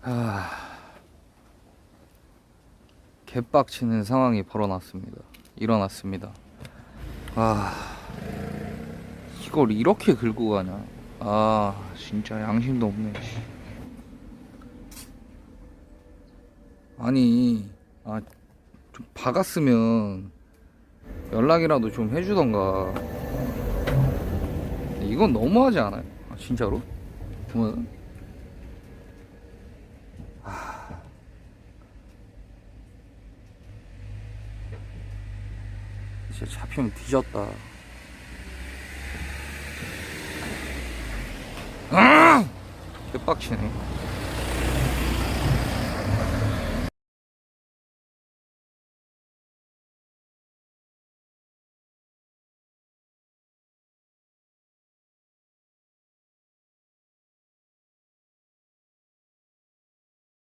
하... 개빡치는 상황이 벌어났습니다. 일어났습니다. 아, 이걸 이렇게 긁고 가냐? 아, 진짜 양심도 없네. 씨. 아니, 아, 좀 박았으면 연락이라도 좀 해주던가. 이건 너무하지 않아요? 아, 진짜로? 보면 진짜 잡히면 뒤졌다. 아! 개빡치네.